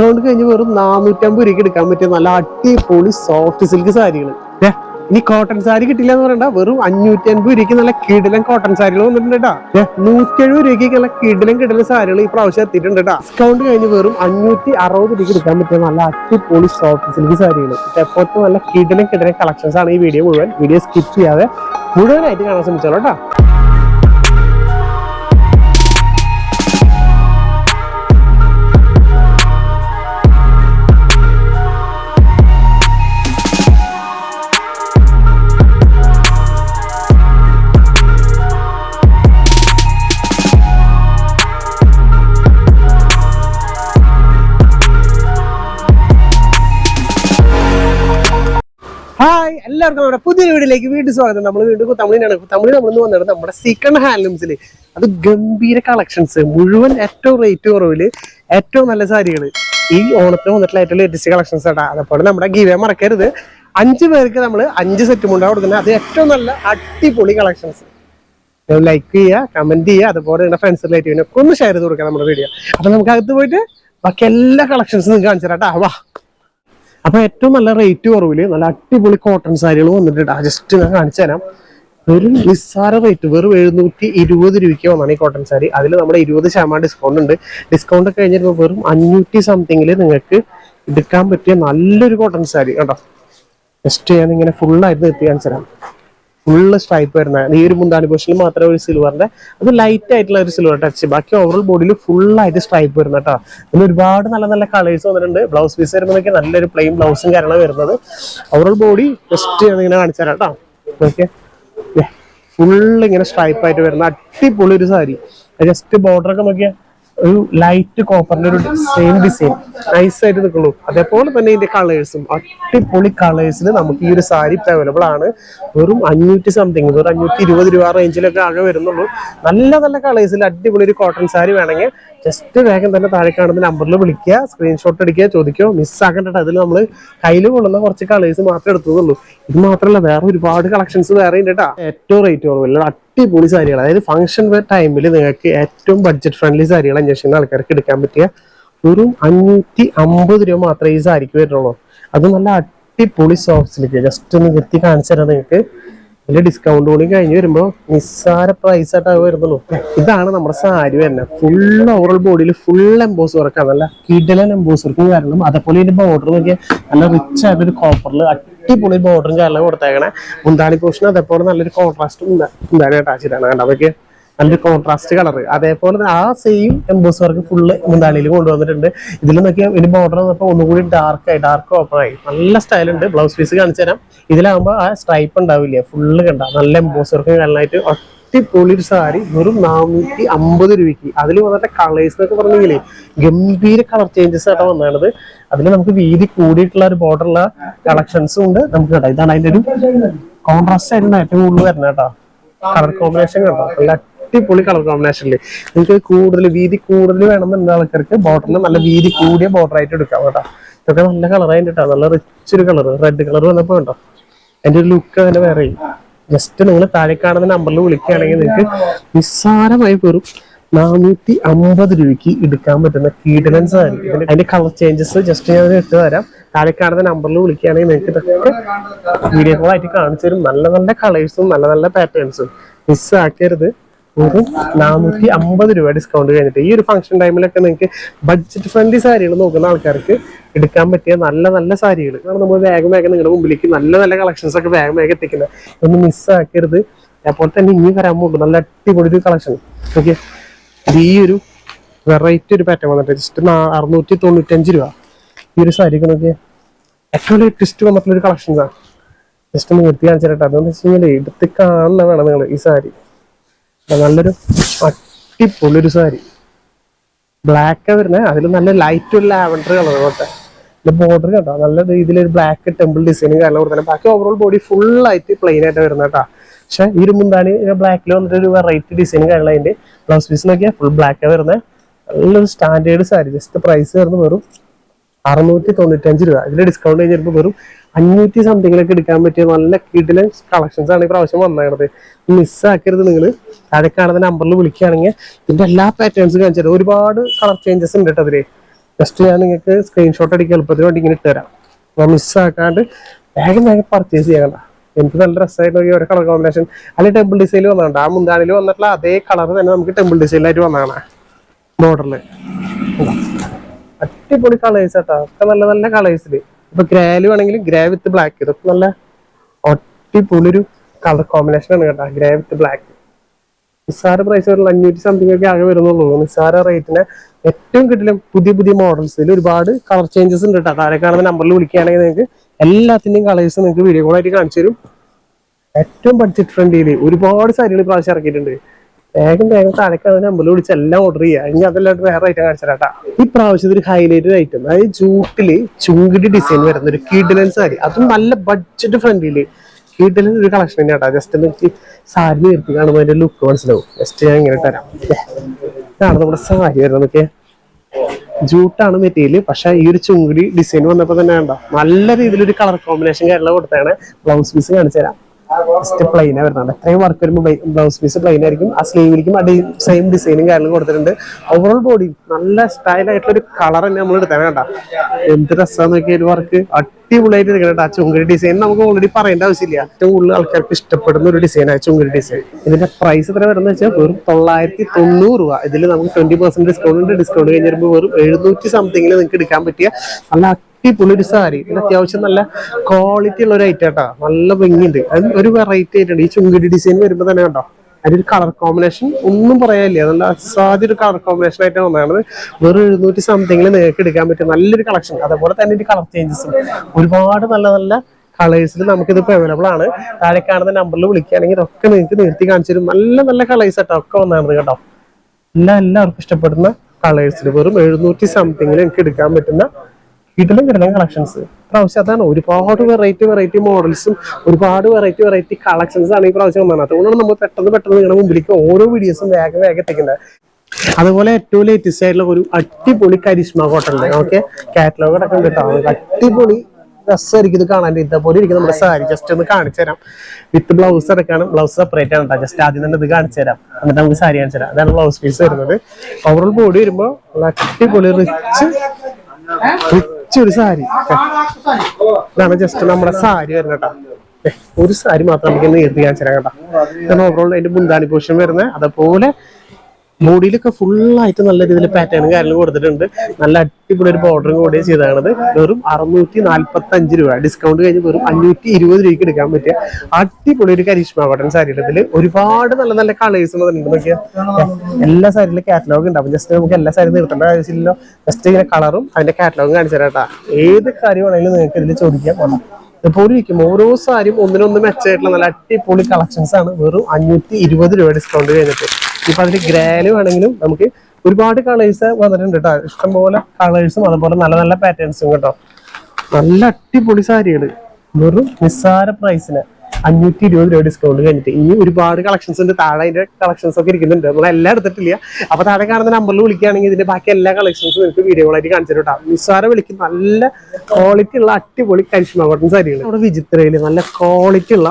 Discount കഴിഞ്ഞ് വെറും നാനൂറ്റമ്പത് രൂപയ്ക്ക് എടുക്കാൻ പറ്റിയ നല്ല അടിപൊളി സോഫ്റ്റ് സിൽക്ക് സാരികൾ ഇനി കോട്ടൺ സാരി കിട്ടില്ല എന്ന് പറയണ്ട. വെറും അഞ്ഞൂറ്റി അൻപത് രൂപയ്ക്ക് നല്ല കിടിലൻ കോട്ടൺ സാരികൾ വന്നിട്ടുണ്ട് കേട്ടാ നൂറ്റി എഴുപത് രൂപയ്ക്ക് നല്ല കിടിലൻ കിടിലൻ സാരികൾ ഈ പ്രാവശ്യം എത്തിയിട്ടുണ്ട് കേട്ടാ ഡിസ്കൗണ്ട് കഴിഞ്ഞ് വെറും അഞ്ഞൂറ്റി അറുപത് രൂപയ്ക്ക് എടുക്കാൻ പറ്റിയ നല്ല അടിപൊളി സോഫ്റ്റ് സിൽക്ക് സാരികൾ എപ്പോഴത്തെ നല്ല കിടിലൻ കിടിലൻ കളക്ഷൻസ് ആണ് ഈ വീഡിയോ മുഴുവൻ. വീഡിയോ സ്കിപ്പ് ചെയ്യാതെ മുഴുവനായിട്ട് കാണാൻ ശ്രമിച്ചോളൂ കേട്ടോ എല്ലാവർക്കും നമ്മുടെ പുതിയ വീഡിയോയിലേക്ക് വീണ്ടും സ്വാഗതം. നമ്മൾ വീണ്ടും തമിഴിനാണ്. തമിഴ് നമ്മൾ ഇന്ന് വന്നത് നമ്മുടെ സെക്കൻഡ് ഹാൻഡ്ലൂംസിൽ അത് ഗംഭീര കളക്ഷൻസ് മുഴുവൻ ഏറ്റവും റേറ്റ് കുറവിൽ ഏറ്റവും നല്ല സാരികൾ ഈ ഓണത്തിന് വന്നിട്ടുള്ള ഏറ്റവും ലേറ്റസ്റ്റ് കളക്ഷൻസ് ആട്ടാ അതേപോലെ നമ്മുടെ ഗീവേ മറക്കരുത്. അഞ്ച് പേർക്ക് നമ്മൾ അഞ്ച് സെറ്റ് മുണ്ടാ കൊടുക്കുന്നത് അത് ഏറ്റവും നല്ല അടിപൊളി കളക്ഷൻസ് ലൈക്ക് ചെയ്യുക കമന്റ് ചെയ്യുക അതുപോലെ നിങ്ങളുടെ ഫ്രണ്ട്സ് റിലേറ്റീവിനൊക്കെ ഒന്ന് ഷെയർ ചെയ്ത് കൊടുക്കുക നമ്മുടെ വീഡിയോ അപ്പൊ നമുക്ക് അകത്ത് പോയിട്ട് ബാക്കി എല്ലാ കളക്ഷൻസും കാണിച്ചു തരാം ട്ടാ. വാ. അപ്പൊ ഏറ്റവും നല്ല റേറ്റ് കുറവിൽ നല്ല അടിപൊളി കോട്ടൺ സാരികൾ വന്നിട്ടുണ്ട്. ജസ്റ്റ് ഞാൻ കാണിച്ചു തരാം. വെറും നിസ്സാര റേറ്റ് വെറും എഴുന്നൂറ്റി ഇരുപത് രൂപയ്ക്ക് വന്നാണ് ഈ കോട്ടൺ സാരി. അതിൽ നമ്മുടെ ഇരുപത് ശതമാനം ഡിസ്കൗണ്ട് ഉണ്ട്. ഡിസ്കൗണ്ട് ഒക്കെ കഴിഞ്ഞിട്ട് വെറും അഞ്ഞൂറ്റി സംതിങ്ങിൽ നിങ്ങൾക്ക് എടുക്കാൻ പറ്റിയ നല്ലൊരു കോട്ടൺ സാരി. കേട്ടോ ജസ്റ്റ് ഞാൻ ഇങ്ങനെ ഫുൾ ആയിട്ട് കാണിച്ചു തരാം. ഫുള്ള് സ്ട്രൈപ്പ് വരുന്ന ഈ ഒരു മുന്താണി പോർഷനിൽ മാത്രമേ ഒരു സിൽവറിന്റെ അത് ലൈറ്റ് ആയിട്ടുള്ള ഒരു സിൽവർ ടച്ച് ബാക്കി ഓവറോൾ ബോഡിയിൽ ഫുൾ ആയിട്ട് സ്ട്രൈപ്പ് വരുന്ന കേട്ടോ പിന്നെ ഒരുപാട് നല്ല നല്ല കളേഴ്സ് വന്നിട്ടുണ്ട്. ബ്ലൗസ് പീസ് വരുമ്പോഴൊക്കെ നല്ലൊരു പ്ലെയിൻ ബ്ലൗസും കാര്യങ്ങളും വരുന്നത്. ഓവറോൾ ബോഡി ജസ്റ്റ് ഇങ്ങനെ കാണിച്ചു തരാം കേട്ടോ ഓക്കെ ഫുള്ള് ഇങ്ങനെ സ്ട്രൈപ്പ് ആയിട്ട് വരുന്ന അടിപൊളി ഒരു സാരി. ജസ്റ്റ് ബോർഡർ ഒക്കെ നോക്കിയാൽ ഒരു ലൈറ്റ് കോപ്പറിന്റെ ഒരു സെയിം ഡിസൈൻ നൈസ് ആയിട്ട് നിൽക്കുള്ളൂ അതേപോലെ തന്നെ ഇതിന്റെ കളേഴ്സും അടിപൊളി കളേഴ്സിൽ നമുക്ക് ഈ ഒരു സാരി ഇപ്പൊ അവൈലബിൾ ആണ്. വെറും അഞ്ഞൂറ്റി സംതിങ് വെറും അഞ്ഞൂറ്റി ഇരുപത് രൂപ റേഞ്ചിലൊക്കെ ആകെ വരുന്നുള്ളൂ. നല്ല നല്ല കളേഴ്സിൽ അടിപൊളി ഒരു കോട്ടൺ സാരി വേണമെങ്കിൽ ജസ്റ്റ് വേഗം തന്നെ താഴെ കാണുന്ന നമ്പറിൽ വിളിക്കുക സ്ക്രീൻഷോട്ട് അടിക്കുക ചോദിക്കുക. മിസ്സാക്കണ്ട അതിൽ നമ്മൾ കയ്യിൽ കൊള്ളുന്ന കുറച്ച് കളേഴ്സ് മാത്രമേ എടുത്തുള്ളൂ. ഇത് മാത്രമല്ല വേറെ ഒരുപാട് കളക്ഷൻസ് വേറെ ഉണ്ട് കേട്ടോ. ഏറ്റവും റേറ്റ് കുറവില്ല അടിപൊളി സാരികൾ അതായത് ഫംഗ്ഷൻ ടൈമിൽ നിങ്ങൾക്ക് ഏറ്റവും ബഡ്ജറ്റ് ഫ്രണ്ട്ലി സാരികൾ അന്വേഷിക്കുന്ന ആൾക്കാർക്ക് എടുക്കാൻ പറ്റിയ ഒരു അഞ്ഞൂറ്റി അമ്പത് രൂപ മാത്രമേ ഈ സാരിക്ക് വരുന്നുള്ളൂ അത് നല്ല അടിപൊളി സോഫ്റ്റ് സിൽക്ക് ജസ്റ്റ് ഒന്ന് നിർത്തി കാണിച്ചു തരാം നിങ്ങൾക്ക്. ഇതിന്റെ ഡിസ്കൗണ്ട് കൂടി കഴിഞ്ഞ് വരുമ്പോ നിസ്സാര പ്രൈസ് ആയിട്ട് അത് വരുന്നുള്ളൂ. ഇതാണ് നമ്മുടെ സാരി വരുന്നത്. ഫുൾ ഓവറോൾ ബോഡിയിൽ ഫുൾ എംബോസ് വർക്ക് അതല്ല കിടലൻ എംബോസ് വർക്കും കാരണം അതേപോലെ ഇതിന്റെ ബോർഡർ നോക്കിയാൽ നല്ല റിച്ച് ആയിട്ടൊരു കോപ്പറിൽ അടിപൊളി ബോർഡറും കാരണം കൊടുത്തേക്കണേ. മുന്താണി പോർഷൻ അതേപോലെ നല്ലൊരു കോൺട്രാസ്റ്റും മുന്താണി അറ്റാച്ച് ചെയ്താണ് കണ്ടോ? അതൊക്കെ നല്ലൊരു കോൺട്രാസ്റ്റ് കളർ അതേപോലെ ആ സെയിം എംബോസ് വർക്ക് ഫുള്ള് മുന്താണിയിൽ കൊണ്ടുവന്നിട്ടുണ്ട്. ഇതിൽ നോക്കിയാൽ ഇതിന് ബോർഡർ വന്നപ്പോൾ ഒന്നുകൂടി ഡാർക്ക് ആയി ഡാർക്ക് ഓപ്പണായി നല്ല സ്റ്റൈൽ ഉണ്ട്. ബ്ലൗസ് പീസ് കാണിച്ചു തരാം. ഇതിലാകുമ്പോൾ ആ സ്ട്രൈപ്പ് ഉണ്ടാവില്ല? ഫുള്ള് കണ്ട. നല്ല എംബോസ് വർക്ക് കാണാനായിട്ട് അടിപൊളി ഒരു സാരി. വെറും നാനൂറ്റി അമ്പത് രൂപയ്ക്ക്. അതിൽ വന്നിട്ട് കളേഴ്സ് എന്നൊക്കെ പറഞ്ഞെങ്കിലേ ഗംഭീര കളർ ചേഞ്ചസ് ആയിട്ട് വന്നത് അതിൽ നമുക്ക് വീതി കൂടിയിട്ടുള്ള ഒരു ബോർഡറുള്ള കളക്ഷൻസും ഉണ്ട്. നമുക്ക് കേട്ടോ ഇതാണ് അതിന്റെ ഒരു കോൺട്രാസ്റ്റ് ആയിരുന്നു ഏറ്റവും കൂടുതൽ വരുന്നത് കേട്ടോ. കളർ കോമ്പിനേഷൻ കണ്ടോ? നല്ല അടിപൊളി കളർ കോമ്പിനേഷനിൽ നിങ്ങൾക്ക് കൂടുതൽ വീതി കൂടുതൽ വേണമെന്നുള്ള ആൾക്കാർക്ക് ബോർഡറിന് നല്ല വീതി കൂടിയ ബോർഡർ ആയിട്ട് എടുക്കാം കേട്ടോ. ഇതൊക്കെ നല്ല കളറായിട്ട് കേട്ടോ നല്ല റിച്ച് ഒരു കളർ റെഡ് കളർ വന്നപ്പോ കേട്ടോ അതിന്റെ ഒരു ലുക്ക് അതിന്റെ വേറെ. ജസ്റ്റ് നിങ്ങൾ താഴെ കാണുന്ന നമ്പറിൽ വിളിക്കുകയാണെങ്കിൽ നിങ്ങൾക്ക് നിസ്സാരമായി വെറും നാനൂറ്റി അമ്പത് രൂപയ്ക്ക് എടുക്കാൻ പറ്റുന്ന കീടനൻസ് ആയിരിക്കും അതിന്റെ കളർ ചേഞ്ചസ് ജസ്റ്റ് ഞാൻ ഇട്ട് തരാം. താഴെ കാണുന്ന നമ്പറിൽ വിളിക്കുകയാണെങ്കിൽ നിങ്ങൾക്ക് ഇതൊക്കെ വീഡിയോ കോൾ ആയിട്ട് കാണിച്ചു തരും. നല്ല നല്ല കളേഴ്സും നല്ല നല്ല പാറ്റേൺസും മിസ്സാക്കരുത് വെറും നാനൂറ്റി അമ്പത് രൂപ ഡിസ്കൗണ്ട് കഴിഞ്ഞിട്ട് ഈ ഒരു ഫംഗ്ഷൻ ടൈമിലൊക്കെ നിങ്ങൾക്ക് ബഡ്ജറ്റ് ഫ്രണ്ട്ലി സാരികൾ നോക്കുന്ന ആൾക്കാർക്ക് എടുക്കാൻ പറ്റിയ നല്ല നല്ല സാരികൾ കാരണം നമ്മൾ വേഗം വേഗം നിങ്ങളുടെ മുമ്പിലേക്ക് നല്ല നല്ല കളക്ഷൻസ് ഒക്കെ വേഗം വേഗം എത്തിക്കുന്നത്. ഒന്ന് മിസ്സാക്കരുത് അതുപോലെ തന്നെ ഇനി വരാൻ പോകും നല്ല അടിപൊളി കളക്ഷൻ ഓക്കെ ഈ ഒരു വെറൈറ്റി ഒരു പാറ്റേൺ വന്നിട്ട് ജസ്റ്റ് അറുന്നൂറ്റി തൊണ്ണൂറ്റഞ്ച് രൂപ. ഈ ഒരു നോക്കിയാൽ ഏറ്റവും ലേറ്റസ്റ്റ് വന്നിട്ടുള്ള ഒരു കളക്ഷൻസാണ് ജസ്റ്റ് നിർത്തി കാണിച്ചു തരട്ടെ അതെന്ന് വെച്ച് കഴിഞ്ഞാൽ എടുത്ത് കാണുന്ന വേണം നിങ്ങൾ ഈ സാരി. നല്ലൊരു അടിപൊളി ഒരു സാരി. ബ്ലാക്ക് വരുന്നത് അതിൽ നല്ല ലൈറ്റ് ഒരു ലാവൻഡർ കളർ പോട്ടെ ബോർഡർ കേട്ടോ നല്ല രീതിയിൽ ഒരു ബ്ലാക്ക് ടെമ്പിൾ ഡിസൈനും കാരണം കൊടുത്തത് ബാക്കി ഓവറോൾ ബോഡി ഫുൾ ആയിട്ട് പ്ലെയിൻ ആയിട്ട് വരുന്നത് കേട്ടോ പക്ഷെ ഈ ഒരു മുന്താണി ബ്ലാക്കിൽ വന്നിട്ട് ഒരു വെറൈറ്റി ഡിസൈനും കാര്യങ്ങളും അതിന്റെ. ബ്ലൗസ് പീസ് നോക്കിയാൽ ഫുൾ ബ്ലാക്ക് വരുന്നത് നല്ലൊരു സ്റ്റാൻഡേർഡ് സാരി. ജസ്റ്റ് പ്രൈസ് വരുന്നത് വെറും അറുന്നൂറ്റി തൊണ്ണൂറ്റഞ്ച് രൂപ. ഇതിൽ ഡിസ്കൗണ്ട് കഴിഞ്ഞപ്പോൾ വെറും അഞ്ഞൂറ്റി സംതിങ്ങിലൊക്കെ എടുക്കാൻ പറ്റിയ നല്ല കിടിലൻ കളക്ഷൻസ് ആണ് ഈ പ്രാവശ്യം വന്നത് മിസ്സാക്കരുത് നിങ്ങൾ താഴെ കാണുന്ന നമ്പറിൽ വിളിക്കുകയാണെങ്കിൽ ഇതിന്റെ എല്ലാ പാറ്റേൺസും കാണിച്ചത് ഒരുപാട് കളർ ചേഞ്ചസ് ഉണ്ട് കേട്ടോ അതിൽ. ജസ്റ്റ് ഞാൻ നിങ്ങൾക്ക് സ്ക്രീൻഷോട്ട് അടിക്കാൻ എളുപ്പത്തിന് വേണ്ടി ഇങ്ങനെ ഇട്ടുതരാം. അപ്പോൾ മിസ്സാക്കാണ്ട് വേഗം വേഗം പർച്ചേസ് ചെയ്യണ്ട എനിക്ക് നല്ല രസമായിട്ട് ഈ ഒരു കളർ കോമ്പിനേഷൻ അല്ലെങ്കിൽ ടെമ്പിൾ ഡിസൈനിൽ വന്നതാണ്. ആ മുന്താണിയിൽ വന്നിട്ടുള്ള അതേ കളർ തന്നെ നമുക്ക് ടെമ്പിൾ ഡിസൈനിലായിട്ട് വന്നതാണ്. ബോർഡറിൽ അടിപൊളി കളേഴ്സ് കേട്ടോ ഒക്കെ നല്ല നല്ല കളേഴ്സിൽ ഇപ്പൊ ഗ്രേ വേണമെങ്കിലും ഗ്രേ വിത്ത് ബ്ലാക്ക് ഇതൊക്കെ നല്ല അടിപൊളി ഒരു കളർ കോമ്പിനേഷൻ ആണ് കേട്ടോ ഗ്രേ വിത്ത് ബ്ലാക്ക് നിസ്സാര പ്രൈസ് വരുള്ള അഞ്ഞൂറ്റി സംതിങ് ഒക്കെ ആകെ വരുന്നുള്ളൂ. നിസ്സാര റേറ്റിന് ഏറ്റവും കിട്ടിലും പുതിയ പുതിയ മോഡൽസിൽ ഒരുപാട് കളർ ചേഞ്ചസ് ഉണ്ട് കേട്ടോ. താഴെ കാണുന്ന നമ്പറിൽ വിളിക്കുകയാണെങ്കിൽ നിങ്ങൾക്ക് എല്ലാത്തിന്റെയും കളേഴ്സ് നിങ്ങൾക്ക് വീഡിയോ കോളായിട്ട് കാണിച്ചു തരും. ഏറ്റവും ബഡ്ജറ്റ് ഫ്രണ്ട്ലി ഒരുപാട് സാരികൾ പ്രാവശ്യം ഇറക്കിയിട്ടുണ്ട്. വേഗം വേഗം താഴേക്ക് നമ്പറിൽ വിളിച്ച് എല്ലാം ഓർഡർ ചെയ്യുക ഇനി അതല്ലാണ്ട് വേറെ ഐറ്റം കാണിച്ചാട്ടാ ഈ പ്രാവശ്യത്തിൽ ഒരു ഹൈലൈറ്റഡ് ഐറ്റം അതായത് ജൂട്ടിൽ ചുങ്കിടി ഡിസൈൻ വരുന്ന ഒരു കിഡിലൻ സാരി. അതും നല്ല ബഡ്ജറ്റ് ഫ്രണ്ട്ലി കിഡിലൻ ഒരു കളക്ഷൻ തന്നെയാട്ടാ ജസ്റ്റ് എനിക്ക് സാരി നിർത്തി കാണുമ്പോൾ അതിന്റെ ലുക്ക് മനസ്സിലാവും. ജസ്റ്റ് ഞാൻ ഇങ്ങനെ തരാം. ഇതാണ് നമ്മുടെ സാരി വരുന്നത് നോക്കിയേ. ജൂട്ടാണ് മെറ്റീരിയൽ പക്ഷെ ഈ ഒരു ചുങ്കിടി ഡിസൈൻ വന്നപ്പോ തന്നെ കണ്ടോ? നല്ല രീതിയിലൊരു കളർ കോമ്പിനേഷൻ കാര്യങ്ങൾ കൊടുത്താണ് ബ്ലൗസ് പീസ് കാണിച്ചു തരാം. ജസ്റ്റ് പ്ലെയിൻ വരുന്നുണ്ട്. എത്രയും വർക്ക് വരുമ്പോൾ ബ്ലൗസ് പീസ് പ്ലെയിൻ ആയിരിക്കും. ആ സ്ലീവിലേക്കും അടി സെയിം ഡിസൈനും കാര്യങ്ങളും കൊടുത്തിട്ടുണ്ട്. ഓവറോൾ ബോഡി നല്ല സ്റ്റൈലായിട്ടുള്ള ഒരു കളർ തന്നെ നമ്മൾ എടുത്തേ. വേണ്ട. എന്ത് രസമാണെന്ന് നോക്കിയ ഒരു വർക്ക് അടിപൊളിയായിട്ട് എടുക്കണം ആ ചുങ്കരി ഡിസൈൻ നമുക്ക് ഓൾറെഡി പറയേണ്ട ആവശ്യമില്ല. ഏറ്റവും കൂടുതൽ ആൾക്കാർക്ക് ഇഷ്ടപ്പെടുന്ന ഒരു ഡിസൈനാണ് ചുങ്കരി ഡിസൈൻ ഇതിന്റെ പ്രൈസ് എത്ര വരുന്നത് വെച്ചാൽ വെറും തൊള്ളായിരത്തി തൊണ്ണൂറ് രൂപ. ഇതിൽ നമുക്ക് ട്വന്റി പെർസെന്റ് ഡിസ്കൗണ്ട് ഉണ്ട്. ഡിസ്കൗണ്ട് കഴിഞ്ഞ് വരുമ്പോൾ വെറും എഴുന്നൂറ്റി സംതിങ്ങിൽ നിങ്ങൾക്ക് എടുക്കാൻ പറ്റിയ നല്ല അടിപൊളി സാരി. ഇത് അത്യാവശ്യം നല്ല ക്വാളിറ്റി ഉള്ള ഒരു ഐറ്റം കേട്ടോ നല്ല ഭംഗിയുണ്ട്. അത് ഒരു വെറൈറ്റി ആയിട്ടുണ്ട്. ഈ ചുങ്കിടി ഡിസൈൻ വരുമ്പോൾ തന്നെ കണ്ടോ? അതിന്റെ കളർ കോമ്പിനേഷൻ ഒന്നും പറയാനില്ല. നല്ല അസാധ്യ ഒരു കളർ കോമ്പിനേഷൻ ആയിട്ട് വന്നതാണ് വെറും എഴുന്നൂറ്റി സംതിങ്ങിൽ നിങ്ങൾക്ക് എടുക്കാൻ പറ്റും നല്ലൊരു കളക്ഷൻ അതേപോലെ തന്നെ ഒരു കളർ ചേഞ്ചസും ഒരുപാട് നല്ല നല്ല കളേഴ്സിൽ നമുക്കിത് ഇപ്പോൾ അവൈലബിൾ ആണ്. താഴെ കാണുന്ന നമ്പറിൽ വിളിക്കുകയാണെങ്കിൽ ഇതൊക്കെ നിങ്ങൾക്ക് നിർത്തി കാണിച്ചു തരും. നല്ല നല്ല കളേഴ്സ് ആട്ടോ. ഒക്കെ വന്നാണ് കേട്ടോ. എല്ലാ എല്ലാവർക്കും ഇഷ്ടപ്പെടുന്ന കളേഴ്സിൽ വെറും എഴുന്നൂറ്റി സംതിങ്ങിൽ നിങ്ങൾക്ക് എടുക്കാൻ പറ്റുന്ന കിടലും കിടലും കളക്ഷൻസ് പ്രാവശ്യം അതാണ്. ഒരുപാട് വെറൈറ്റി വെറൈറ്റി മോഡൽസും ഒരുപാട് വെറൈറ്റി വെറൈറ്റി കളക്ഷൻസ് ആണ് ഈ പ്രാവശ്യം വന്നത്. അതുകൊണ്ടാണ് നമ്മൾ പെട്ടെന്ന് പെട്ടെന്ന് നിങ്ങളുടെ മുമ്പിലേക്ക് ഓരോ വീഡിയോസും വേഗം വേഗം എത്തിക്കുന്നത്. അതുപോലെ ഏറ്റവും ലേറ്റസ്റ്റ് ആയിട്ടുള്ള ഒരു അടിപൊളി കരിഷ്മ കോട്ടണിൽ ഓക്കെ കാറ്റലോഗ് അടക്കം കിട്ടാം. അടിപൊളി രസമായിരിക്കും ഇത് കാണാൻ. ഇതേപോലെ ഇരിക്കും നമ്മുടെ സാരി ജസ്റ്റ് ഒന്ന് കാണിച്ചു തരാം. വിത്ത് ബ്ലൗസ് എടുക്കാണ് ബ്ലൗസ് സെപ്പറേറ്റ് ആണ് ജസ്റ്റ് ആദ്യം തന്നെ ഇത് കാണിച്ചു തരാം. എന്നിട്ട് നമുക്ക് സാരി കാണിച്ചു തരാം. അതാണ് ബ്ലൗസ് പീസ് വരുന്നത്. ഓവറോൾ ബോഡി വരുമ്പോൾ അടിപൊളി റിച്ച് ഒരു സാരി. ഇതാണ് ജസ്റ്റ് നമ്മുടെ സാരി വരുന്ന ഒരു സാരി മാത്രം നമുക്ക് നീർത്തി കാണിച്ചു തരാം കേട്ടോ. ഓവറോൾ അതിന്റെ മുന്താണി പോഷൻ വരുന്നത്. അതേപോലെ ബോഡിയിലൊക്കെ ഫുള്ളായിട്ട് നല്ല രീതിയിൽ പാറ്റേണും കാര്യങ്ങളും കൊടുത്തിട്ടുണ്ട്. നല്ല അടിപൊളി ഒരു ബോർഡറും കൂടി ചെയ്താണത് വെറും അറുന്നൂറ്റി നാല്പത്തി അഞ്ച് രൂപ. ഡിസ്കൗണ്ട് കഴിഞ്ഞ് വെറും അഞ്ഞൂറ്റി ഇരുപത് രൂപയ്ക്ക് എടുക്കാൻ പറ്റിയ അടിപൊളി ഒരു കരിഷ്മ കോട്ടൺ സാരിയുടെ ഒരുപാട് നല്ല നല്ല കളേഴ്സ് വന്നിട്ടുണ്ട് നോക്കിയാൽ എല്ലാ സാരിയിലും കാറ്റലോഗ് ഉണ്ട്. അപ്പൊ ജസ്റ്റ് നമുക്ക് എല്ലാ സാരി നിർത്തേണ്ട ആവശ്യമില്ലല്ലോ. ജസ്റ്റ് ഇങ്ങനെ കളറും അതിന്റെ കാറ്റലോഗും കാണിച്ചു തരാം ഏത് കാര്യമാണെങ്കിലും നിങ്ങൾക്ക് ഇതിൽ ചോദിക്കാം. ഇരിക്കും ഓരോ സാരിയും ഒന്നിനൊന്ന് മെച്ചമായിട്ടുള്ള നല്ല അടിപൊളി കളക്ഷൻസ് ആണ്. വെറും അഞ്ഞൂറ്റി ഇരുപത് രൂപ ഡിസ്കൗണ്ട് കഴിഞ്ഞിട്ട്. ഇപ്പൊ അതിൽ ഗ്രാൽ വേണമെങ്കിലും നമുക്ക് ഒരുപാട് കളേഴ്സ് വന്നിട്ടുണ്ട് കേട്ടോ ഇഷ്ടംപോലെ കളേഴ്സും അതുപോലെ നല്ല നല്ല പാറ്റേൺസും കേട്ടോ നല്ല അടിപൊളി സാരികൾ വെറും നിസ്സാര പ്രൈസിന് അഞ്ഞൂറ്റി ഇരുപത് രൂപ ഡിസ്കൗണ്ട് കഴിഞ്ഞിട്ട്. ഇനി ഒരുപാട് കളക്ഷൻസ് ഉണ്ട്. താഴെ അതിന്റെ കളക്ഷൻസ് ഒക്കെ ഇരിക്കുന്നുണ്ട്. നമ്മൾ എല്ലാം എടുത്തിട്ടില്ല. അപ്പൊ താഴെ കാണുന്ന നമ്പറിൽ വിളിക്കുകയാണെങ്കിൽ ഇതിന്റെ ബാക്കി എല്ലാ കളക്ഷൻസും നിങ്ങൾക്ക് വീഡിയോകളായിട്ട് കാണിച്ചു കേട്ടോ നിസ്സാര വിളിക്കും. നല്ല ക്വാളിറ്റി ഉള്ള അടിപൊളി കരിഷ്മ കോട്ടൺ സാരികൾ നമ്മുടെ വിചിത്രയിൽ നല്ല ക്വാളിറ്റി ഉള്ള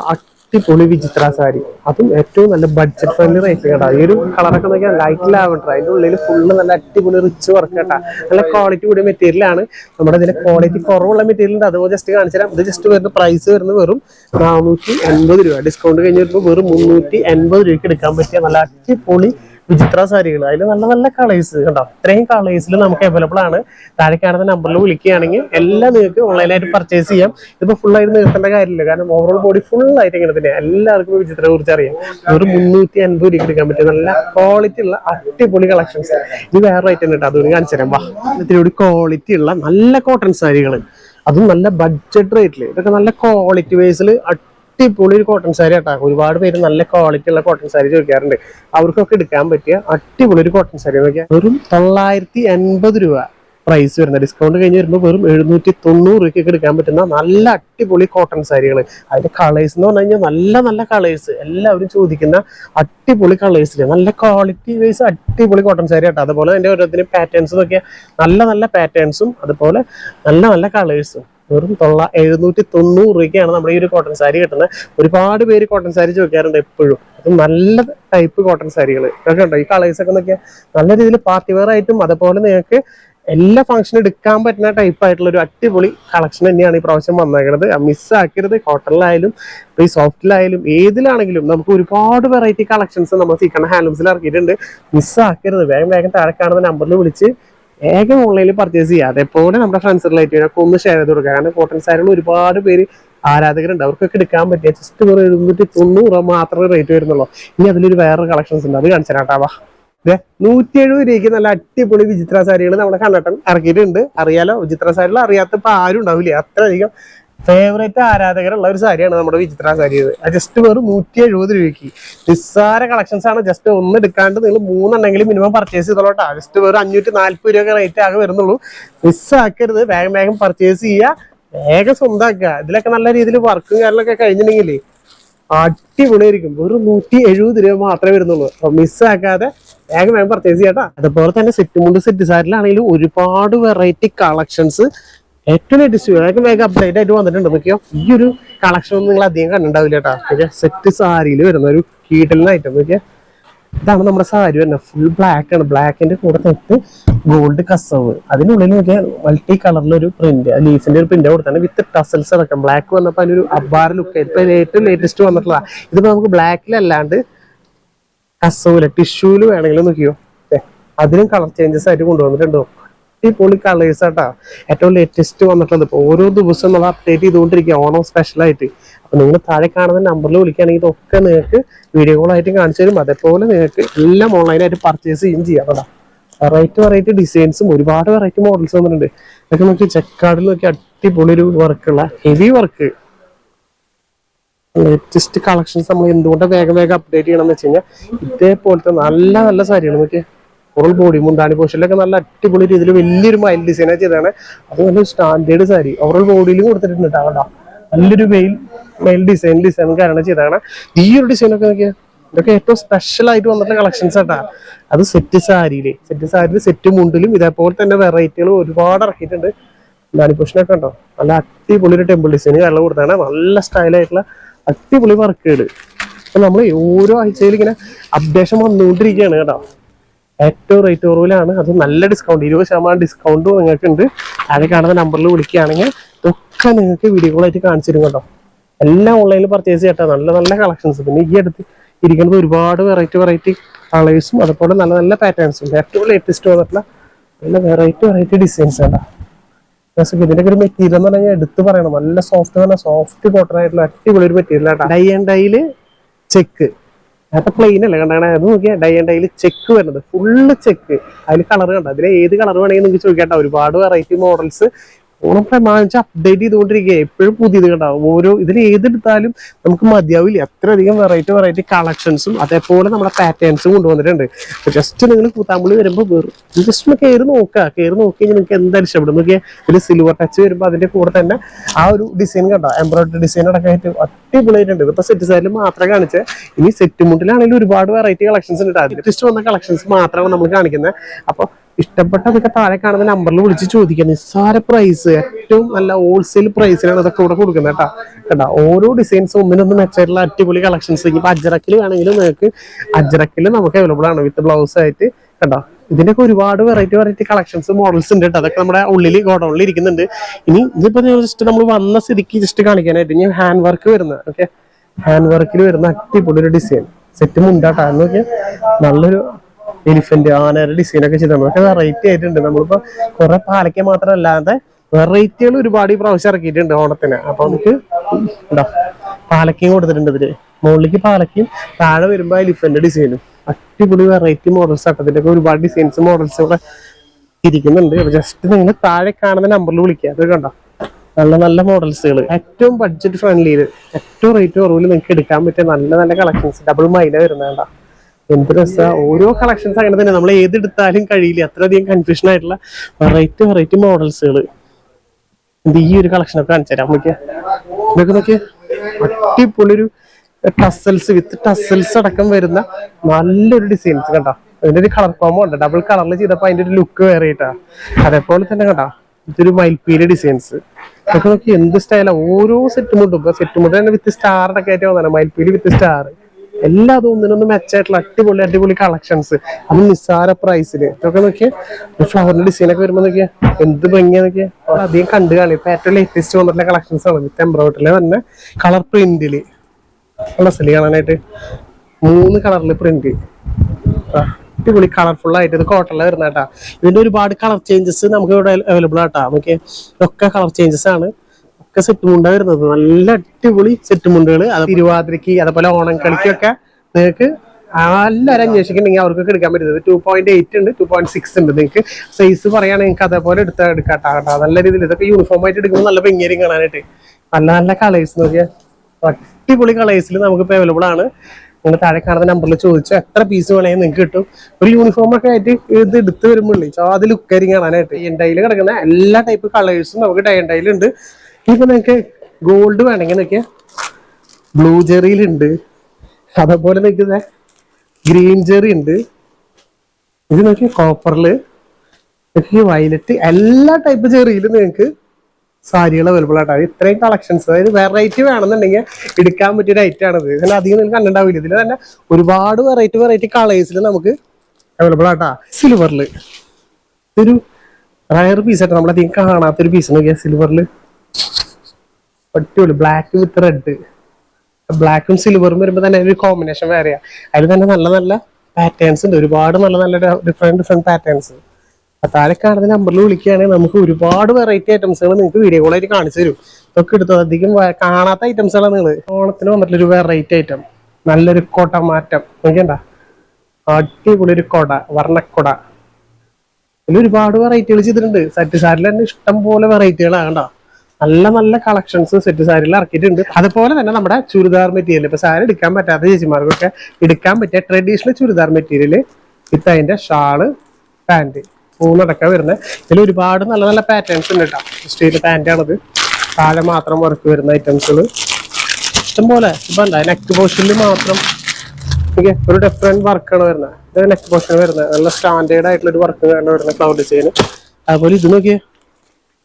അടിപൊളി വിചിത്ര സാരി. അതും ഏറ്റവും നല്ല ബഡ്ജറ്റ് ഫ്രണ്ട്ലി റേറ്റ് കേട്ടോ. ഈ ഒരു കളറൊക്കെ നോക്കിയാൽ ലൈറ്റ് ലാവണ്ടർ അതിന്റെ ഉള്ളിൽ ഫുള്ള് നല്ല അടിപൊളി റിച്ച് വർക്ക് കേട്ടാ. നല്ല ക്വാളിറ്റി കൂടിയ മെറ്റീരിയൽ ആണ്. നമ്മുടെ ഇതിന്റെ ക്വാളിറ്റി കുറവുള്ള മെറ്റീരിയൽ ഉണ്ട്. അതുപോലെ ജസ്റ്റ് കാണിച്ചാൽ ഇത് ജസ്റ്റ് വരുന്ന പ്രൈസ് വരുന്നത് വെറും നാനൂറ്റി എൺപത് രൂപ. ഡിസ്കൗണ്ട് കഴിഞ്ഞ് വരുമ്പോൾ വെറും മുന്നൂറ്റി എൺപത് രൂപയ്ക്ക് എടുക്കാൻ പറ്റിയ നല്ല അടിപൊളി വിചിത്ര സാരികൾ അതിൽ നല്ല നല്ല കളേഴ്സ് കണ്ടോ? ഇത്രയും കളേഴ്സിൽ നമുക്ക് അവൈലബിൾ ആണ്. താഴെ കാണുന്ന നമ്പറിൽ വിളിക്കുകയാണെങ്കിൽ എല്ലാം നിങ്ങൾക്ക് ഓൺലൈനായിട്ട് പർച്ചേസ് ചെയ്യാം. ഇതിപ്പോൾ ഫുൾ ആയിട്ട് നിർത്തേണ്ട കാര്യമില്ല. കാരണം ഓവറോൾ ബോഡി ഫുൾ ആയിട്ട് ഇങ്ങനെ തന്നെ എല്ലാവർക്കും വിചിത്രയെ കുറിച്ച് അറിയാം. ഒരു മുന്നൂറ്റി അൻപത് രൂപ എടുക്കാൻ പറ്റും നല്ല ക്വാളിറ്റി ഉള്ള അടിപൊളി കളക്ഷൻസ് ഇത് വേറെ ഐറ്റം കേട്ടോ അതുകൊണ്ട് കാണിച്ചു തരാം. വാ. ഇതിലൂടെ ക്വാളിറ്റി ഉള്ള നല്ല കോട്ടൺ സാരികൾ അതും നല്ല ബഡ്ജറ്റ് റേറ്റിൽ ഇതൊക്കെ നല്ല ക്വാളിറ്റി വൈസിൽ അടിപൊളി ഒരു കോട്ടൺ സാരി കേട്ടോ ഒരുപാട് പേര് നല്ല ക്വാളിറ്റി ഉള്ള കോട്ടൺ സാരി ചോദിക്കാറുണ്ട്. അവർക്കൊക്കെ എടുക്കാൻ പറ്റിയ അടിപൊളി ഒരു കോട്ടൺ സാരി നോക്കിയാൽ വെറും തൊള്ളായിരത്തി എൺപത് രൂപ പ്രൈസ് വരുന്ന. ഡിസ്കൗണ്ട് കഴിഞ്ഞ് വരുമ്പോൾ വെറും എഴുന്നൂറ്റി തൊണ്ണൂറ് രൂപയ്ക്ക് എടുക്കാൻ പറ്റുന്ന നല്ല അടിപൊളി കോട്ടൺ സാരികൾ അതിന്റെ കളേഴ്സ് എന്ന് പറഞ്ഞു കഴിഞ്ഞാൽ നല്ല നല്ല കളേഴ്സ് എല്ലാവരും ചോദിക്കുന്ന അടിപൊളി കളേഴ്സിൽ നല്ല ക്വാളിറ്റി വൈസ് അടിപൊളി കോട്ടൺ സാരി കേട്ടോ അതുപോലെ അതിന്റെ ഓരോരുത്തരും പാറ്റേൺസ് നോക്കിയാൽ നല്ല നല്ല പാറ്റേൺസും അതുപോലെ നല്ല നല്ല കളേഴ്സും വെറും തൊള്ള എഴുന്നൂറ്റി തൊണ്ണൂറ് രൂപയ്ക്കാണ് നമ്മുടെ ഈ ഒരു കോട്ടൺ സാരി കിട്ടുന്നത്. ഒരുപാട് പേര് കോട്ടൺ സാരി ചോദിക്കാറുണ്ട് എപ്പോഴും. അത് നല്ല ടൈപ്പ് കോട്ടൺ സാരികൾ ഉണ്ടോ ഈ കളേഴ്സ് ഒക്കെ നോക്കിയാൽ നല്ല രീതിയിൽ പാർട്ടി വെയർ ആയിട്ടും അതുപോലെ നിങ്ങൾക്ക് എല്ലാ ഫംഗ്ഷൻ എടുക്കാൻ പറ്റുന്ന ടൈപ്പ് ആയിട്ടുള്ള ഒരു അടിപൊളി കളക്ഷൻ തന്നെയാണ് ഈ പ്രാവശ്യം വന്നേക്കുന്നത് മിസ്സാക്കരുത് കോട്ടണിലായാലും ഈ സോഫ്റ്റിലായാലും ഏതിലാണെങ്കിലും നമുക്ക് ഒരുപാട് വെറൈറ്റി കളക്ഷൻസ് നമ്മൾ സീക്കണ ഹാൻഡ്ലൂംസിൽ ഇറക്കിയിട്ടുണ്ട്. മിസ്സാക്കരുത് വേഗം വേഗം താഴെ കാണുന്ന നമ്പറിൽ വിളിച്ച് വേഗം ഓൺലൈനിൽ പർച്ചേസ് ചെയ്യുക അതേപോലെ നമ്മുടെ ഫ്രണ്ട്സ് റിലേറ്റീവിനൊക്കെ ഒന്ന് ഷെയർ ചെയ്ത് കൊടുക്കുക കാരണം കോട്ടൺ സാരികൾ ഒരുപാട് പേര് ആരാധകരുണ്ട്. അവർക്കൊക്കെ എടുക്കാൻ പറ്റിയ ജസ്റ്റ് ഒരു എഴുന്നൂറ്റി തൊണ്ണൂറ് മാത്രമേ റേറ്റ് വരുന്നുള്ളൂ. ഇനി അതിലൊരു വേറെ കളക്ഷൻസ് ഉണ്ട്. അത് കാണിച്ചു തരാട്ടാവാ നൂറ്റി എഴുപത് രൂപയ്ക്ക് നല്ല അടിപൊളി വിചിത്ര സാരികൾ നമ്മുടെ കണ്ണട്ടൻ ഇറക്കിയിട്ടുണ്ട്. അറിയാലോ? വിചിത്ര സാരികൾ അറിയാത്ത ഇപ്പൊ ആരും ഉണ്ടാവില്ലേ. അത്രയധികം ഫേവറേറ്റ് ആരാധകരുള്ള ഒരു സാരിയാണ് നമ്മുടെ വിചിത്ര സാരി അത് ജസ്റ്റ് വെറും നൂറ്റി എഴുപത് രൂപയ്ക്ക്. നിസ്സാര കളക്ഷൻസ് ആണ്. ജസ്റ്റ് ഒന്ന് എടുക്കാണ്ട് നിങ്ങൾ മൂന്നെണ്ണെങ്കിലും മിനിമം പർച്ചേസ് ചെയ്തോളട്ടാ ജസ്റ്റ് വെറും അഞ്ഞൂറ്റി നാല്പത് രൂപ റേറ്റ് ആകെ വരുന്നുള്ളൂ. മിസ്സാക്കരുത് വേഗം വേഗം പർച്ചേസ് ചെയ്യുക. വേഗം സ്വന്തമാക്കുക ഇതിലൊക്കെ നല്ല രീതിയിൽ വർക്കും കാര്യങ്ങളൊക്കെ കഴിഞ്ഞിട്ടുണ്ടെങ്കിൽ അടിപൊളിയായിരിക്കും. വെറും നൂറ്റി എഴുപത് രൂപ മാത്രമേ വരുന്നുള്ളൂ. അപ്പൊ മിസ്സാക്കാതെ വേഗം വേഗം പർച്ചേസ് ചെയ്യട്ടാ അതുപോലെ തന്നെ സെറ്റ് മുണ്ട് സെറ്റ് സാരിലാണെങ്കിലും ഒരുപാട് വെറൈറ്റി കളക്ഷൻസ് ഏറ്റവും ലേറ്റസ്റ്റ് വേഗം വേഗം അപ്ഡേറ്റ് ആയിട്ട് വന്നിട്ടുണ്ട്. നോക്കിയോ? ഈ ഒരു കളക്ഷൻ ഒന്നും നിങ്ങൾ അധികം കണ്ടിട്ടുണ്ടാവില്ല കേട്ടോ. സെറ്റ് സാരിയിൽ വരുന്ന ഒരു കീട്ടലിന് ഐറ്റം നോക്കിയാ? ഇതാണ് നമ്മുടെ സാരി വരുന്നത്. ഫുൾ ബ്ലാക്ക് ആണ്. ബ്ലാക്കിന്റെ കൂടെ തൊട്ട് ഗോൾഡ് കസവ്. അതിനുള്ളിൽ നോക്കിയാൽ മൾട്ടി കളറിലൊരു പ്രിന്റ് ലീഫിന്റെ ഒരു പ്രിന്റ് കൊടുത്താണ് വിത്ത് ടസൽസ് അടക്കം ബ്ലാക്ക് വന്നപ്പോൾ അതിനൊരു അബ്ബാർ ലുക്ക് ഇപ്പൊ ഏറ്റവും ലേറ്റസ്റ്റ് വന്നിട്ടുള്ളതാണ് ഇതിപ്പോ നമുക്ക് ബ്ലാക്കിലല്ലാണ്ട് കസവിൽ ടിഷ്യൂൽ വേണമെങ്കിലും നോക്കിയോ? അതിലും കളർ ചേഞ്ചസ് ആയിട്ട് കൊണ്ടുവന്നിട്ടുണ്ടോ. അടിപൊളി കളേഴ്സ് ആട്ടാ ഏറ്റവും ലേറ്റസ്റ്റ് വന്നിട്ടുള്ളത് ഇപ്പൊ ഓരോ ദിവസവും നമ്മൾ അപ്ഡേറ്റ് ചെയ്തുകൊണ്ടിരിക്കുക ഓണം സ്പെഷ്യലായിട്ട് അപ്പൊ നിങ്ങൾ താഴെ കാണുന്ന നമ്പറിൽ വിളിക്കുകയാണെങ്കിൽ ഇതൊക്കെ നിങ്ങൾക്ക് വീഡിയോ കോളായിട്ട് കാണിച്ചു തരും. അതേപോലെ നിങ്ങൾക്ക് എല്ലാം ഓൺലൈനായിട്ട് പർച്ചേസ് ചെയ്യും ചെയ്യാം. കേട്ടോ വെറൈറ്റി വെറൈറ്റി ഡിസൈൻസും ഒരുപാട് വെറൈറ്റി മോഡൽസ് വന്നിട്ടുണ്ട്. ഇതൊക്കെ നമുക്ക് ചെക്കാർഡിൽ നോക്കി അടിപൊളി ഒരു വർക്കുള്ള ഹെവി വർക്ക് ലേറ്റസ്റ്റ് കളക്ഷൻസ് നമ്മൾ എന്തുകൊണ്ടാണ് വേഗം വേഗം അപ്ഡേറ്റ് ചെയ്യണമെന്ന് വെച്ച് കഴിഞ്ഞാൽ ഇതേപോലത്തെ നല്ല നല്ല സാരികൾ നോക്കിയേ. ഓൾ ബോഡി മുണ്ടാണി പോഷനിലൊക്കെ നല്ല അടിപൊളി രീതിയിൽ വലിയൊരു മൈൽ ഡിസൈനാ ചെയ്താണ് അത് നല്ല സ്റ്റാൻഡേർഡ് സാരി ഓവറോൾ ബോഡിയിലും കൊടുത്തിട്ടുണ്ട് കേട്ടോ നല്ലൊരു മെയിൽ മെയിൽ ഡിസൈൻ ഡിസൈൻ കാരണം ചെയ്താണ് ഈ ഒരു ഡിസൈൻ ഒക്കെ നോക്കിയാൽ ഇതൊക്കെ ഏറ്റവും സ്പെഷ്യൽ ആയിട്ട് വന്നിട്ടുള്ള കളക്ഷൻസ് ആട്ടാ. അത് സെറ്റ് സാരിയിലെ സെറ്റ് സാരിയിൽ സെറ്റ് മുണ്ടിലും ഇതേപോലെ തന്നെ വെറൈറ്റികൾ ഒരുപാട് ഇറക്കിയിട്ടുണ്ട്. മുന്താണി പോഷനൊക്കെ ഉണ്ടോ നല്ല അടിപൊളി ഒരു ടെമ്പിൾ ഡിസൈൻ കാരണം കൊടുത്താണ് നല്ല സ്റ്റൈലായിട്ടുള്ള അടിപൊളി വർക്കുകൾ അപ്പൊ നമ്മൾ ഓരോ ആഴ്ചയിൽ ഇങ്ങനെ അപ്ഡേഷൻ വന്നുകൊണ്ടിരിക്കുകയാണ് കേട്ടോ. ഏറ്റവും റേറ്റ് കുറവിലാണ്. അത് നല്ല ഡിസ്കൗണ്ട് ഇരുപത് ശതമാനം ഡിസ്കൗണ്ടും നിങ്ങൾക്ക് ഉണ്ട് താഴെ കാണുന്ന നമ്പറിൽ വിളിക്കുകയാണെങ്കിൽ ഇതൊക്കെ നിങ്ങൾക്ക് വീഡിയോ കോളായിട്ട് കാണിച്ചു തരും കേട്ടോ. എല്ലാം ഓൺലൈനിൽ പർച്ചേസ് ചെയ്യട്ടെ നല്ല നല്ല കളക്ഷൻസ് പിന്നെ ഈ അടുത്ത് ഇരിക്കുന്നത് ഒരുപാട് വെറൈറ്റി വെറൈറ്റി കളേഴ്സും അതുപോലെ നല്ല നല്ല പാറ്റേൺസും ഏറ്റവും ലേറ്റസ്റ്റ് വന്നിട്ടുള്ള നല്ല വെറൈറ്റി വെറൈറ്റി ഡിസൈൻസ് ആണ് ഇതിന്റെ ഒരു മെറ്റീരിയൽ എന്ന് പറഞ്ഞാൽ എടുത്ത് പറയണം. നല്ല സോഫ്റ്റ് നല്ല സോഫ്റ്റ് കോട്ടൺ ആയിട്ടുള്ള അടിപൊളി ഒരു മെറ്റീരിയൽ ഡൈ ആൻഡ് ഡൈയിൽ ചെക്ക് അതൊക്കെ പ്ലെയിൻ അല്ലേ? കണ്ടാണ്? അത് നോക്കിയാൽ ഡൈ ആൻഡ് ഡൈയിൽ ചെക്ക് വരുന്നത്. ഫുള്ള് ചെക്ക് അതിൽ കളർ കണ്ടോ? അതിൽ ഏത് കളർ വേണമെങ്കിൽ നിങ്ങൾക്ക് ചോദിക്കട്ടോ. ഒരുപാട് വെറൈറ്റി മോഡൽസ് ഓണം പ്രമാണിച്ച് അപ്ഡേറ്റ് ചെയ്തുകൊണ്ടിരിക്കുക എപ്പോഴും പുതിയത് കണ്ടാവും. ഓരോ ഇതിൽ ഏതെടുത്താലും നമുക്ക് മതിയാവില്ല. അത്രയധികം വെറൈറ്റി വെറൈറ്റി കളക്ഷൻസും അതേപോലെ നമ്മുടെ പാറ്റേൺസും കൊണ്ടുവന്നിട്ടുണ്ട്. ജസ്റ്റ് നിങ്ങൾ കൂത്താമ്പുള്ളി വരുമ്പോൾ വെറും ജസ്റ്റ് ഒന്ന് കയറി നോക്കുക കയറി നോക്കി നിങ്ങൾക്ക് എന്തായാലും ഇഷ്ടപ്പെടും നോക്കിയാൽ ഇതിൽ സിൽവർ ടച്ച് വരുമ്പോൾ അതിന്റെ കൂടെ തന്നെ ആ ഒരു ഡിസൈൻ കണ്ടോ? എംബ്രോയിഡറി ഡിസൈൻ അടക്കമായിട്ട് അടിപൊളിയായിട്ടുണ്ട്. ഇപ്പൊ സെറ്റ് സൈഡിൽ മാത്രം കാണിച്ചത് ഇനി സെറ്റ് മുട്ടിലാണെങ്കിലും ഒരുപാട് വെറൈറ്റി കളക്ഷൻസ് ഉണ്ട് ലേറ്റസ്റ്റ് വന്ന കളക്ഷൻസ് മാത്രമാണ് നമ്മൾ കാണിക്കുന്നത് അപ്പൊ ഇഷ്ടപ്പെട്ടതൊക്കെ താഴെ കാണുന്ന നമ്പറിൽ വിളിച്ച് ചോദിക്കാം. നിസ്സാര പ്രൈസ് ഏറ്റവും നല്ല ഹോൾസെയിൽ പ്രൈസിലാണ് ഇതൊക്കെ ഇവിടെ കൊടുക്കുന്നത് കേട്ടോ. കേട്ടോ ഓരോ ഡിസൈൻസ് ഒന്നിനൊന്ന് മെച്ചായിട്ടുള്ള അടിപൊളി കളക്ഷൻസ് ഇപ്പൊ അജ്രക്കിൽ വേണമെങ്കിലും നിങ്ങൾക്ക് അജ്രക്കിൽ നമുക്ക് അവൈലബിൾ ആണ് വിത്ത് ബ്ലൗസ് ആയിട്ട്. കേട്ടോ ഇതിനൊക്കെ ഒരുപാട് വെറൈറ്റി വെറൈറ്റി കളക്ഷൻസ് മോഡൽസ് ഉണ്ട് കേട്ടോ. അതൊക്കെ നമ്മുടെ ഉള്ളിൽ ഗോഡൗണിൽ ഇരിക്കുന്നുണ്ട്. ഇനി ഇതിപ്പോ ജസ്റ്റ് നമ്മൾ വന്ന സ്ഥിതിക്ക് ജസ്റ്റ് കാണിക്കാനായിട്ട് ഇനി ഹാൻഡ് വർക്ക് വരുന്ന ഓക്കെ ഹാൻഡ് വർക്കിൽ വരുന്ന അടിപൊളി ഒരു ഡിസൈൻ സെറ്റ് മുണ്ടാട്ടാ. നോക്കിയാൽ നല്ലൊരു എലിഫന്റ് ആനയുടെ ഡിസൈൻ ഒക്കെ നമ്മളൊക്കെ വെറൈറ്റി ആയിട്ടുണ്ട്. നമ്മളിപ്പോ കുറെ പാലക്ക മാത്രമല്ലാതെ വെറൈറ്റികൾ ഒരുപാട് ഈ പ്രാവശ്യം ഇറക്കിയിട്ടുണ്ട് ഓണത്തിന്. അപ്പൊ നമുക്ക് എന്താ പാലക്കയും കൊടുത്തിട്ടുണ്ട് ഇതിൽ. മുകളിലേക്ക് പാലക്കയും താഴെ വരുമ്പോ എലിഫന്റ് ഡിസൈനും അടിപൊളി വെറൈറ്റി മോഡൽസ് ആട്ടോ ഇതിന്റെ ഒരുപാട് ഡിസൈൻസ് മോഡൽസ് ഇവിടെ ഇരിക്കുന്നുണ്ട്. അപ്പൊ ജസ്റ്റ് നിങ്ങൾ താഴെ കാണുന്ന നമ്പറിൽ വിളിക്കുക അത് കണ്ടോ? നല്ല നല്ല മോഡൽസുകൾ ഏറ്റവും ബഡ്ജറ്റ് ഫ്രണ്ട്ലിയിൽ ഏറ്റവും റേറ്റ് കുറവിൽ നിങ്ങൾക്ക് എടുക്കാൻ പറ്റിയ നല്ല നല്ല കളക്ഷൻസ് ഡബിൾ മൈല വരുന്നതാ എന്ത് രസാ? ഓരോ കളക്ഷൻസ് അങ്ങനെ തന്നെ. നമ്മൾ ഏതെടുത്താലും കഴിയില്ല. അത്രയധികം കൺഫ്യൂഷൻ ആയിട്ടുള്ള വെറൈറ്റി വെറൈറ്റി മോഡൽസുകൾ എന്ത് ഈ ഒരു കളക്ഷൻ ഒക്കെ കാണിച്ചു തരാം നോക്കിയാ ഇതൊക്കെ നോക്കിയ. അടിപൊളിയൊരു ടസൽസ് വിത്ത് ടസൽസ് അടക്കം വരുന്ന നല്ലൊരു ഡിസൈൻസ് കണ്ടോ. അതിന്റെ ഒരു കളർ കോമ്പോ ഉണ്ട്. ഡബിൾ കളറിൽ ചെയ്തപ്പോ അതിന്റെ ഒരു ലുക്ക് വേറെ ആയിട്ടാ. അതേപോലെ തന്നെ കണ്ടോ. ഇതൊരു മയിൽപ്പീൽ ഡിസൈൻസ് ഇതൊക്കെ നോക്കി എന്ത് സ്റ്റൈലാ ഓരോ സെറ്റ് മുണ്ടും. ഇപ്പൊ സെറ്റ് മുണ്ട് തന്നെ വിത്ത് സ്റ്റാർ ഒക്കെ ആയിട്ട് വന്നതാണ് മയിൽപ്പീൽ വിത്ത് സ്റ്റാർ എല്ലാതും ഒന്നിനൊന്ന് മെച്ചായിട്ടുള്ള അടിപൊളി അടിപൊളി കളക്ഷൻസ് അത് നിസ്സാര പ്രൈസിൽ ഇതൊക്കെ നോക്കിയേ ഫ്ലവറിന്റെ ഡിസൈൻ ഒക്കെ വരുമ്പോ നോക്കിയേ എന്ത് ഭംഗിയാ നോക്കിയേ. അധികം കണ്ടു കളി ഇപ്പൊ ഏറ്റവും ലേറ്റസ്റ്റ് വന്നിട്ടുള്ള കളക്ഷൻസ് ആണ്. വിത്ത് എംബ്രോയിഡറിലെ തന്നെ കളർ പ്രിന്റിൽ രസല്ലേ കാണാനായിട്ട്. മൂന്ന് കളറിൽ പ്രിന്റ് അടിപൊളി കളർഫുൾ ആയിട്ട് ഇത് കോട്ടണിൽ വരുന്ന കേട്ടാ. ഇതിന്റെ ഒരുപാട് കളർ ചേഞ്ചസ് നമുക്ക് ഇവിടെ അവൈലബിൾ ആട്ടാ നമുക്ക് ഇതൊക്കെ കളർ ചേഞ്ചസ് ആണ്. ഒക്കെ സെറ്റ് മുണ്ട വരുന്നത്. നല്ല അടിപൊളി സെറ്റ് മുണ്ടുകൾ തിരുവാതിരക്ക് അതുപോലെ ഓണം കളിക്കൊക്കെ നിങ്ങൾക്ക് എല്ലാവരും അന്വേഷിക്കുന്നുണ്ടെങ്കിൽ അവർക്കൊക്കെ എടുക്കാൻ പറ്റുന്നത് ടു പോയിന്റ് എയ്റ്റ് ഉണ്ട് ടു പോയിന്റ് സിക്സ് ഉണ്ട് നിങ്ങൾക്ക്. സൈസ് പറയുകയാണെങ്കിൽ നിങ്ങൾക്ക് അതേപോലെ എടുത്ത് എടുക്കാട്ടാ കേട്ടോ നല്ല രീതിയിൽ ഇതൊക്കെ യൂണിഫോം ആയിട്ട് എടുക്കുമ്പോൾ നല്ല ഭംഗിയായിരിക്കും കാണാനായിട്ട്. നല്ല നല്ല കളേഴ്സ് നോക്കിയാൽ അടിപൊളി കളേഴ്സിൽ നമുക്ക് ഇപ്പൊ അവൈലബിൾ ആണ്. നിങ്ങൾ താഴെ കാണുന്ന നമ്പറിൽ ചോദിച്ചു എത്ര പീസ് വേണമെങ്കിൽ നിങ്ങൾക്ക് കിട്ടും. ഒരു യൂണിഫോം ഒക്കെ ആയിട്ട് ഇത് എടുത്ത് വരുമ്പോൾ അത് ലുക്കായിരിക്കും കാണാനായിട്ട്. എൻഡയിൽ കിടക്കുന്ന എല്ലാ ടൈപ്പ് കളേഴ്സും നമുക്ക് ഡൈ ഉണ്ട്. ഇപ്പൊ നിങ്ങൾക്ക് ഗോൾഡ് വേണമെങ്കിൽ നോക്കിയാൽ ബ്ലൂ ജെറിയിലുണ്ട് അതേപോലെ നിൽക്കുന്ന ഗ്രീൻ ജെറി ഉണ്ട് ഇത് നോക്കിയാൽ കോപ്പറിൽ വയലറ്റ് എല്ലാ ടൈപ്പ് ചെറിയിലും നിങ്ങൾക്ക് സാരികൾ അവൈലബിൾ ആയിട്ടാണ് ഇത്രയും കളക്ഷൻസ് അതായത് വെറൈറ്റി വേണമെന്നുണ്ടെങ്കിൽ എടുക്കാൻ പറ്റിയ ഒരു ഐറ്റം ആണത്. ഇതിന് അധികം നിങ്ങൾക്ക് കണ്ടിട്ടുണ്ടാവില്ല ഇതിൽ തന്നെ ഒരുപാട് വെറൈറ്റി വെറൈറ്റി കളേഴ്സിൽ നമുക്ക് അവൈലബിൾ ആട്ടാ. സിൽവറിൽ ഇതൊരു റയർ പീസ് ആയിട്ട് നമ്മളധികം കാണാത്തൊരു പീസ് നോക്കിയാൽ സിൽവറിൽ അടിപൊളി. ബ്ലാക്ക് വിത്ത് റെഡ് ബ്ലാക്കും സിൽവറും വരുമ്പോൾ തന്നെ ഒരു കോമ്പിനേഷൻ വേറെയാ. അതിൽ തന്നെ നല്ല നല്ല പാറ്റേൺസ് ഉണ്ട്. ഒരുപാട് നല്ല നല്ല ഡിഫറെന്റ് ഡിഫറെന്റ് പാറ്റേൺസ് താഴെ കാണുന്ന നമ്പറിൽ വിളിക്കുകയാണെങ്കിൽ നമുക്ക് ഒരുപാട് വെറൈറ്റി ഐറ്റംസുകൾ നിങ്ങൾക്ക് വീഡിയോ കോളായിട്ട് കാണിച്ചു തരും. ഇതൊക്കെ എടുത്തു? അധികം കാണാത്ത ഐറ്റംസുകളാണ് നിങ്ങൾ ഓണത്തിന് വന്നിട്ടുള്ള ഒരു വെറൈറ്റി ഐറ്റം നല്ലൊരു കൊട മാറ്റം. നോക്കിയണ്ട അടിപൊളി ഒരു കൊട വർണക്കൊട. ഇതിൽ ഒരുപാട് വെറൈറ്റികൾ ചെയ്തിട്ടുണ്ട്. സറ്റ് സാരിൽ തന്നെ ഇഷ്ടം പോലെ വെറൈറ്റികളാണ് കണ്ടോ? നല്ല നല്ല കളക്ഷൻസ് സെറ്റ് സാരിയിൽ ഇറക്കിയിട്ടുണ്ട്. അതുപോലെ തന്നെ നമ്മുടെ ചുരിദാർ മെറ്റീരിയൽ ഇപ്പൊ സാരി എടുക്കാൻ പറ്റാത്ത ചേച്ചിമാർക്കൊക്കെ എടുക്കാൻ പറ്റിയ ട്രഡീഷണൽ ചുരിദാർ മെറ്റീരിയൽ വിത്ത് അതിന്റെ ഷാൾ പാന്റ് മൂന്നടക്ക വരുന്നത്. ഇതിൽ ഒരുപാട് നല്ല നല്ല പാറ്റേൺസ് ഉണ്ട് കേട്ടോ സ്റ്റീൽ പാന്റ് ആണത്. താഴെ മാത്രം വർക്ക് വരുന്ന ഐറ്റംസുകൾ ഇഷ്ടംപോലെ. ഇപ്പൊ എന്താ നെക്ക് പോർഷനിൽ മാത്രം. ഒരു ഡിഫറെന്റ് വർക്കാണ് വരുന്നത്. ഇത് നെക്ക് പോർഷൻ വരുന്നത്. നല്ല സ്റ്റാൻഡേർഡ് ആയിട്ടുള്ള ഒരു വർക്ക് ആണ് വരുന്നത് ക്ലൗഡ് ഡിസൈന് അതുപോലെ ഇത് നോക്കിയേ.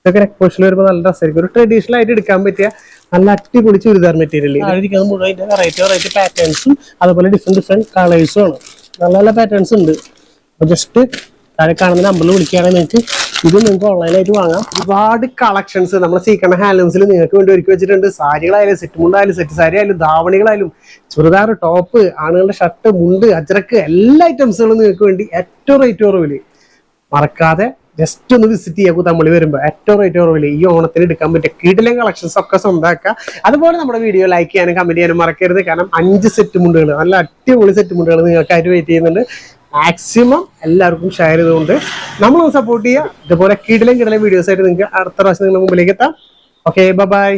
ഇതൊക്കെ നെക്ക് പോർഷൻ വരുമ്പോൾ നല്ല രസമായിരിക്കും ഒരു ട്രഡീഷണൽ ആയിട്ട് എടുക്കാൻ പറ്റിയ നല്ല അടിപൊളി ചുരിദാർ മെറ്റീരിയൽ ഇരിക്കുന്നത് മുഴുവൻ വെറൈറ്റി വെറൈറ്റി പാറ്റേൺസും അതുപോലെ ഡിഫറെന്റ് ഡിഫറെന്റ് കളേഴ്സും ആണ്. നല്ല നല്ല പാറ്റേൺസ് ഉണ്ട്. ജസ്റ്റ് താഴെ കാണുന്ന നമ്പറിൽ വിളിക്കുകയാണെങ്കിൽ നിങ്ങൾക്ക് ഇത് നിങ്ങൾക്ക് ഓൺലൈനായിട്ട് വാങ്ങാം. ഒരുപാട് കളക്ഷൻസ് നമ്മുടെ സീക്കണ ഹാൻഡ്ലൂംസിൽ നിങ്ങൾക്ക് വേണ്ടി ഒരുക്കി വെച്ചിട്ടുണ്ട്. സാരികളായാലും സെറ്റ് മുണ്ടായാലും സെറ്റ് സാരി ആയാലും ധാവണികളായാലും ചുരിദാർ ടോപ്പ് ആണുങ്ങളുടെ ഷർട്ട് മുണ്ട് അജ്രക്ക് എല്ലാ ഐറ്റംസുകളും നിങ്ങൾക്ക് വേണ്ടി ഏറ്റവും റേറ്റ് കുറവിൽ മറക്കാതെ ജസ്റ്റ് ഒന്ന് വിസിറ്റ് ചെയ്യാം തമിഴ് വരുമ്പോൾ ഏറ്റവും റേറ്റ് കുറവില്ല ഈ ഓണത്തിന് എടുക്കാൻ പറ്റിയ കിടിലൻ കളക്ഷൻസ് ഒക്കെ സ്വന്തമാക്കുക അതുപോലെ നമ്മുടെ വീഡിയോ ലൈക്ക് ചെയ്യാനും കമന്റ് ചെയ്യാനും മറക്കരുത്. കാരണം അഞ്ച് സെറ്റ് മുണ്ടുകൾ നല്ല അടിപൊളി സെറ്റ് മുണ്ടുകൾ നിങ്ങൾക്കായിട്ട് വെയിറ്റ് ചെയ്യുന്നുണ്ട്. മാക്സിമം എല്ലാവർക്കും ഷെയർ ചെയ്തുകൊണ്ട് നമ്മളൊന്ന് സപ്പോർട്ട് ചെയ്യുക. ഇതുപോലെ കിടിലൻ കിടിലൻ വീഡിയോസ് ആയിട്ട് നിങ്ങൾക്ക് അടുത്ത പ്രാവശ്യം നിങ്ങളുടെ മുമ്പിലേക്ക് എത്താം. Okay bye